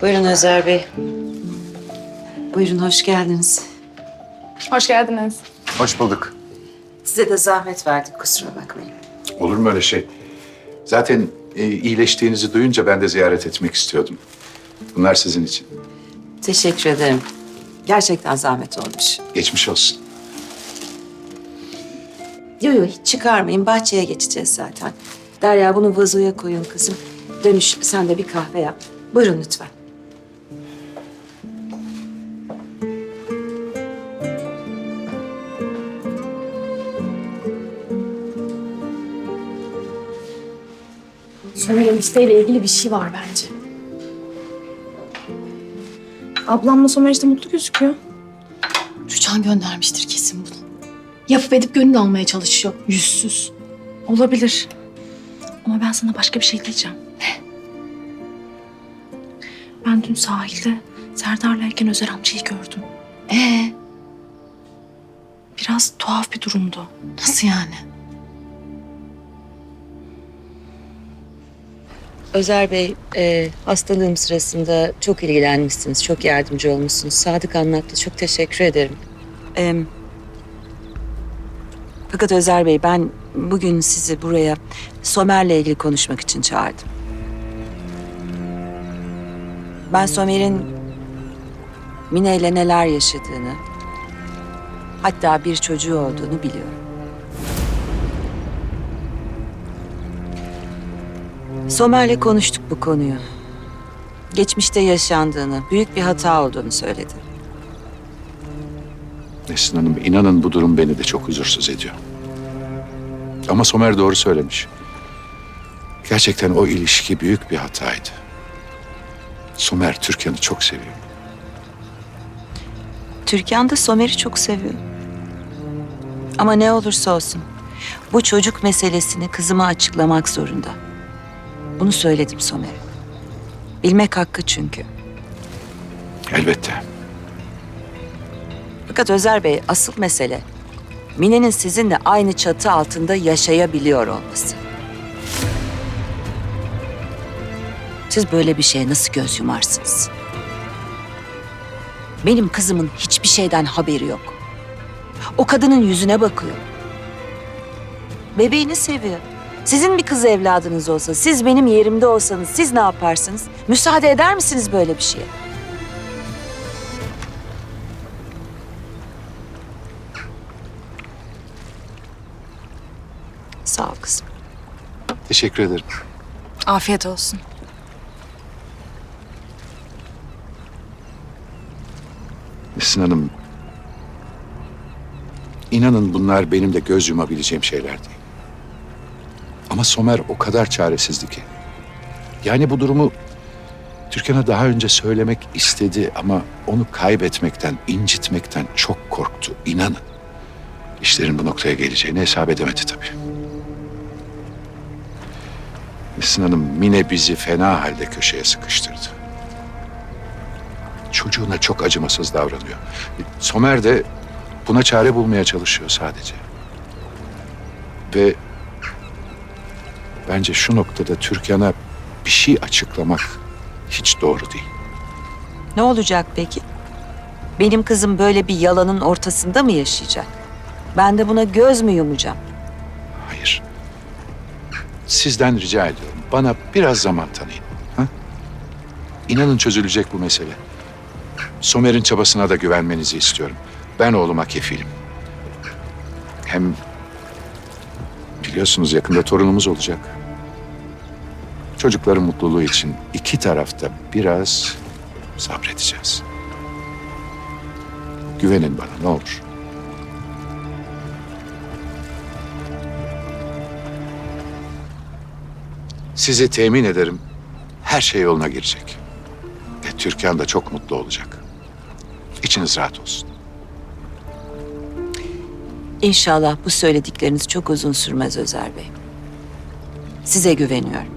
Buyurun Özer Bey. Buyurun hoş geldiniz. Hoş geldiniz. Hoş bulduk. Size de zahmet verdik kusura bakmayın. Olur mu öyle şey? Zaten e, iyileştiğinizi duyunca ben de ziyaret etmek istiyordum. Bunlar sizin için. Teşekkür ederim. Gerçekten zahmet olmuş. Geçmiş olsun. Yok yok hiç çıkarmayın bahçeye geçeceğiz zaten. Derya bunu vazoya koyun kızım. Dönüş sen de bir kahve yap. Buyurun lütfen. Somer enişteyle ilgili bir şey var bence. Ablamla Somer işte mutlu gözüküyor. Rüçhan göndermiştir kesin bunu. Yapıp edip gönül almaya çalışıyor. Yüzsüz. Olabilir. Ama ben sana başka bir şey diyeceğim. Ne? Ben dün sahilde Serdar'layken Özer amcayı gördüm. Ee, Biraz tuhaf bir durumdu. nasıl yani? Özer Bey, e, hastalığım sırasında çok ilgilenmişsiniz, çok yardımcı olmuşsunuz. Sadık anlattı, çok teşekkür ederim. E, fakat Özer Bey, ben bugün sizi buraya Somer'le ilgili konuşmak için çağırdım. Ben Somer'in Mine ile neler yaşadığını, hatta bir çocuğu olduğunu biliyorum. Somer'le konuştuk bu konuyu. Geçmişte yaşandığını, büyük bir hata olduğunu söyledi. Nesrin Hanım inanın bu durum beni de çok huzursuz ediyor. Ama Somer doğru söylemiş. Gerçekten o ilişki büyük bir hataydı. Somer Türkan'ı çok seviyor. Türkan da Somer'i çok seviyor. Ama ne olursa olsun bu çocuk meselesini kızıma açıklamak zorunda. Bunu söyledim Somer'e. Bilmek hakkı çünkü. Elbette. Fakat Özer Bey asıl mesele Mine'nin sizinle aynı çatı altında yaşayabiliyor olması. Siz böyle bir şeye nasıl göz yumarsınız? Benim kızımın hiçbir şeyden haberi yok. O kadının yüzüne bakıyor. Bebeğini seviyor. Sizin bir kız evladınız olsa, siz benim yerimde olsanız siz ne yaparsınız? Müsaade eder misiniz böyle bir şeye? Sağ ol kızım. Teşekkür ederim. Afiyet olsun. Nesrin Hanım, inanın bunlar benim de göz yumabileceğim şeyler değil. Ama Somer o kadar çaresizdi ki. Yani bu durumu Türkan'a daha önce söylemek istedi ama onu kaybetmekten, incitmekten çok korktu. İnanın. İşlerin bu noktaya geleceğini hesap edemedi tabii. Nesrin Hanım Mine bizi fena halde köşeye sıkıştırdı çocuğuna çok acımasız davranıyor. Somer de buna çare bulmaya çalışıyor sadece. Ve bence şu noktada Türkan'a bir şey açıklamak hiç doğru değil. Ne olacak peki? Benim kızım böyle bir yalanın ortasında mı yaşayacak? Ben de buna göz mü yumacağım? Hayır. Sizden rica ediyorum. Bana biraz zaman tanıyın. Ha? İnanın çözülecek bu mesele. Somer'in çabasına da güvenmenizi istiyorum. Ben oğluma kefilim. Hem biliyorsunuz yakında torunumuz olacak. Çocukların mutluluğu için iki tarafta biraz sabredeceğiz. Güvenin bana ne olur. Sizi temin ederim. Her şey yoluna girecek. Ve Türkan da çok mutlu olacak. İçiniz rahat olsun. İnşallah bu söyledikleriniz çok uzun sürmez Özer Bey. Size güveniyorum.